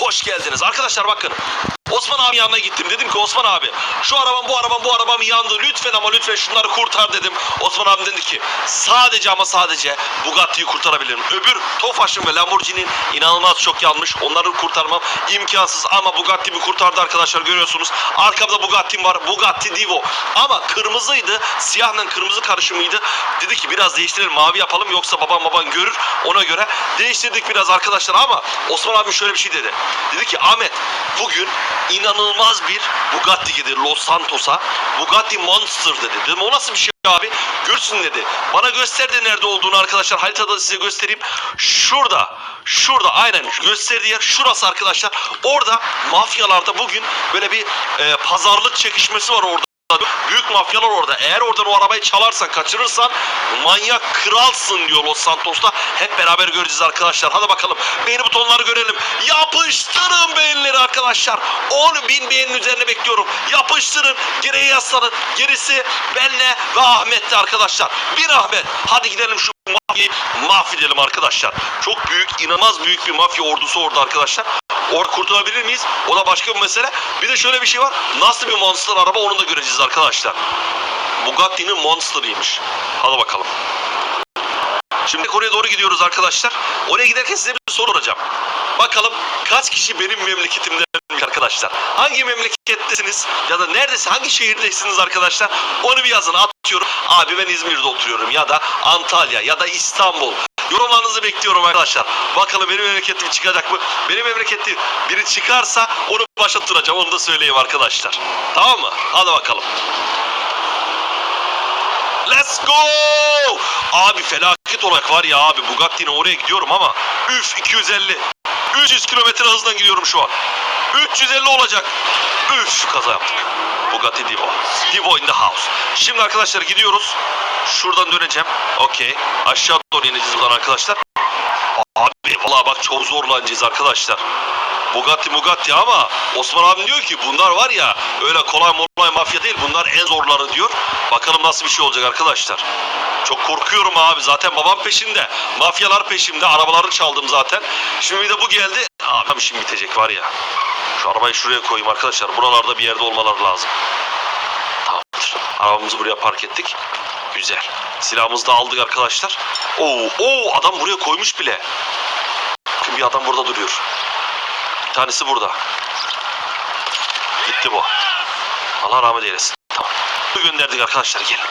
Hoş geldiniz. Arkadaşlar bakın. Osman abi yanına gittim. Dedim ki Osman abi şu arabam bu arabam bu arabam yandı. Lütfen ama lütfen şunları kurtar dedim. Osman abi dedi ki sadece ama sadece Bugatti'yi kurtarabilirim. Öbür Tofaş'ın ve Lamborghini'nin inanılmaz çok yanmış. Onları kurtarmam imkansız ama Bugatti'mi kurtardı arkadaşlar görüyorsunuz. Arkamda Bugatti'm var. Bugatti Divo. Ama kırmızıydı. Siyahla kırmızı karışımıydı. Dedi ki biraz değiştirelim mavi yapalım yoksa babam baban görür. Ona göre değiştirdik biraz arkadaşlar ama Osman abi şöyle bir şey dedi. Dedi ki Ahmet bugün inanılmaz bir Bugatti gelir Los Santos'a. Bugatti Monster dedi. Dedim o nasıl bir şey abi? Görsün dedi. Bana gösterdi nerede olduğunu arkadaşlar. Haritada size göstereyim. Şurada. Şurada aynen gösterdiği yer şurası arkadaşlar. Orada mafyalarda bugün böyle bir e, pazarlık çekişmesi var orada. Büyük mafyalar orada. Eğer oradan o arabayı çalarsan, kaçırırsan manyak kralsın diyor Los Santos'ta. Hep beraber göreceğiz arkadaşlar. Hadi bakalım. Beğeni butonları görelim. Yapıştırın beğenileri arkadaşlar. 10 bin beğenin üzerine bekliyorum. Yapıştırın. Geriye yaslanın. Gerisi benle ve Ahmet'te arkadaşlar. Bir Ahmet. Hadi gidelim şu mafyayı mahvedelim arkadaşlar. Çok büyük, inanılmaz büyük bir mafya ordusu orada arkadaşlar. Orada kurtulabilir miyiz? O da başka bir mesele. Bir de şöyle bir şey var. Nasıl bir monster araba onu da göreceğiz arkadaşlar. Bugatti'nin monster'ıymış. Hadi bakalım. Şimdi oraya doğru gidiyoruz arkadaşlar. Oraya giderken size bir soru soracağım. Bakalım kaç kişi benim memleketimdenmiş arkadaşlar? Hangi memlekettesiniz? Ya da neredesiniz? Hangi şehirdesiniz arkadaşlar? Onu bir yazın atıyorum. Abi ben İzmir'de oturuyorum ya da Antalya ya da İstanbul. Yorumlarınızı bekliyorum arkadaşlar. Bakalım benim memleketim çıkacak mı? Benim memleketim biri çıkarsa onu başlatıracağım. Onu da söyleyeyim arkadaşlar. Tamam mı? Hadi bakalım. Let's go! Abi felaket olarak var ya abi Bugatti'ne oraya gidiyorum ama üf 250 300 kilometre hızla gidiyorum şu an. 350 olacak. Üf kaza yaptık. Bugatti Divo. Divo in the house. Şimdi arkadaşlar gidiyoruz. Şuradan döneceğim. Okey. Aşağı doğru ineceğiz buradan arkadaşlar. Abi vallahi bak çok zorlanacağız arkadaşlar. Bugatti Bugatti ama Osman abi diyor ki bunlar var ya öyle kolay molay mafya değil bunlar en zorları diyor. Bakalım nasıl bir şey olacak arkadaşlar. Çok korkuyorum abi zaten babam peşinde. Mafyalar peşimde arabaları çaldım zaten. Şimdi bir de bu geldi. Abi işim bitecek var ya. Arabayı şuraya koyayım arkadaşlar. Buralarda bir yerde olmaları lazım. Tamamdır. Arabamızı buraya park ettik. Güzel. Silahımızı da aldık arkadaşlar. Oo, oo adam buraya koymuş bile. Bakın bir adam burada duruyor. Bir tanesi burada. Gitti bu. Allah rahmet eylesin. Tamam. Gönderdik arkadaşlar gelin.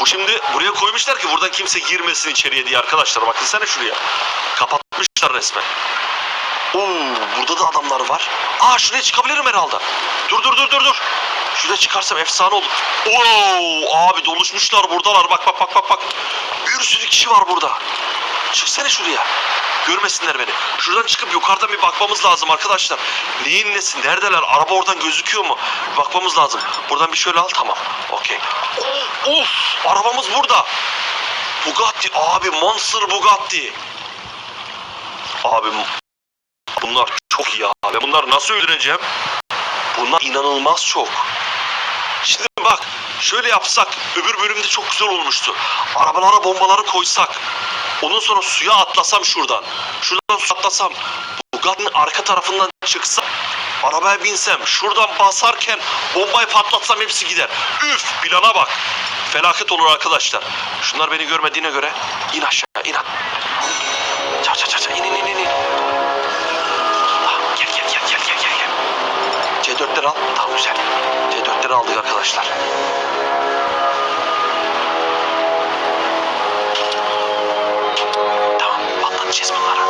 Bu şimdi buraya koymuşlar ki buradan kimse girmesin içeriye diye arkadaşlar. Bakın sen şuraya. Kapatmışlar resmen. Oo, burada da adamlar var. Aa şuraya çıkabilirim herhalde. Dur dur dur dur dur. Şuraya çıkarsam efsane olur. Oo, abi doluşmuşlar buradalar. Bak bak bak bak bak. Bir sürü kişi var burada. Çıksana şuraya. Görmesinler beni. Şuradan çıkıp yukarıdan bir bakmamız lazım arkadaşlar. Neyin nesi? Neredeler? Araba oradan gözüküyor mu? Bir bakmamız lazım. Buradan bir şöyle al. Tamam. Okey. Of! Arabamız burada. Bugatti. Abi Monster Bugatti. Abi bunlar çok iyi abi. Bunlar nasıl öldüreceğim? Bunlar inanılmaz çok. Şimdi bak şöyle yapsak öbür bölümde çok güzel olmuştu. Arabalara bombaları koysak. Ondan sonra suya atlasam şuradan. Şuradan suya atlasam. Bugatti'nin arka tarafından çıksam. Arabaya binsem. Şuradan basarken bombayı patlatsam hepsi gider. Üf plana bak. Felaket olur arkadaşlar. Şunlar beni görmediğine göre in aşağı in. Çar çar çar in in C4'leri al. Tamam güzel. C4'leri aldık arkadaşlar. Tamam patlatacağız bunları.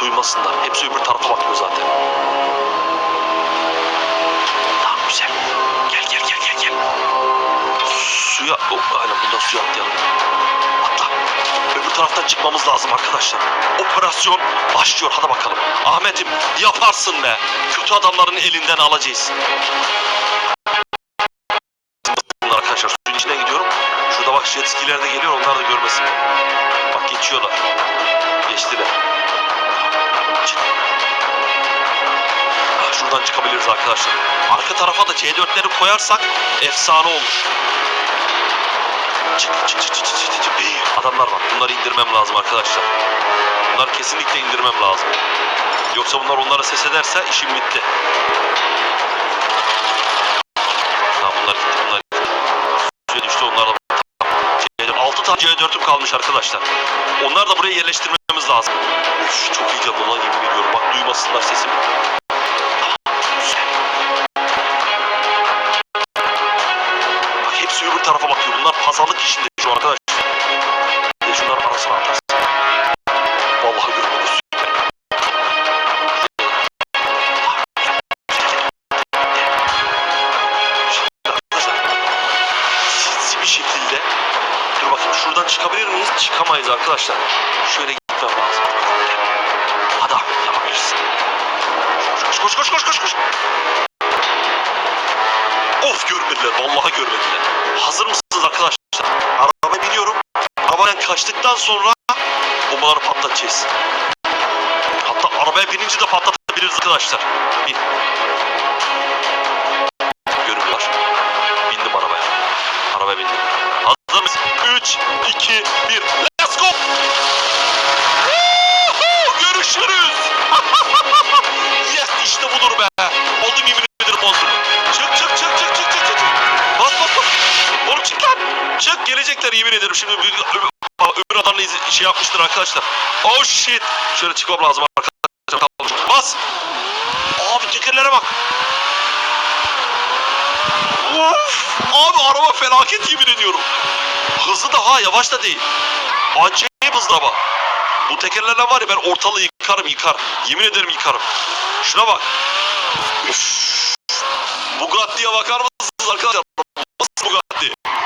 Duymasınlar. Hepsi öbür tarafa bakıyor zaten. Tamam güzel. Gel gel gel gel gel. Suya... Oh, aynen bundan suya atlayalım. Taraftan çıkmamız lazım arkadaşlar. Operasyon başlıyor. Hadi bakalım. Ahmet'im yaparsın be. Kötü adamların elinden alacağız. Arkadaşlar suyun içinden gidiyorum. Şurada bak jet skiler de geliyor. Onlar da görmesin. Bak geçiyorlar. Geçtiler. Çık. Şuradan çıkabiliriz arkadaşlar. Arka tarafa da C4'leri koyarsak efsane olur. Adamlar var. Bunları indirmem lazım arkadaşlar. Bunları kesinlikle indirmem lazım. Yoksa bunlar onlara ses ederse işim bitti. Tamam bunlar gitti bunlar gitti. Düştü onlar da C4 6 tane C4'üm kalmış arkadaşlar. Onlar da buraya yerleştirmemiz lazım. Üf, çok iyi canlı lan yemin ediyorum. Bak duymasınlar sesimi. Güzel. Tarafa bakıyor. Bunlar pazarlık işinde şu arkadaşlar. Bir de şunların arasına atarsın. Vallahi görmüyoruz. Bir şekilde Dur bakayım şuradan çıkabilir miyiz? Çıkamayız arkadaşlar. Şöyle gitmem lazım. Hadi abi yapabilirsin. Koş koş koş koş koş koş. Of görmediler. Vallahi görmediler. Hazır mısınız arkadaşlar? Arabaya biniyorum. Arabadan kaçtıktan sonra bombaları patlatacağız. Hatta arabaya binince de patlatabiliriz arkadaşlar. Bin. Görünüyorlar. Bindim arabaya. Arabaya bindim. Hazır mısın? 3, 2, 1. Let's go! Görüşürüz. yes işte budur be. Oldum yemin ederim oldum. Çık çık çık çık çık çık çık. Bas bas bas. Oğlum çık lan. Çık gelecekler yemin ederim. Şimdi öbür, adamla iz- şey yapmıştır arkadaşlar. Oh shit. Şöyle çıkmam lazım arkadaşlar. Bas. Abi tekerlere bak. Of! Abi araba felaket yemin ediyorum. Hızlı da ha yavaş da değil. Acayip hızlı ama. Bu tekerlerle var ya ben ortalığı yıkarım yıkar. Yemin ederim yıkarım. Şuna bak. Üf. Bugatti'ye bakar mısınız arkadaşlar? Nasıl Bugatti?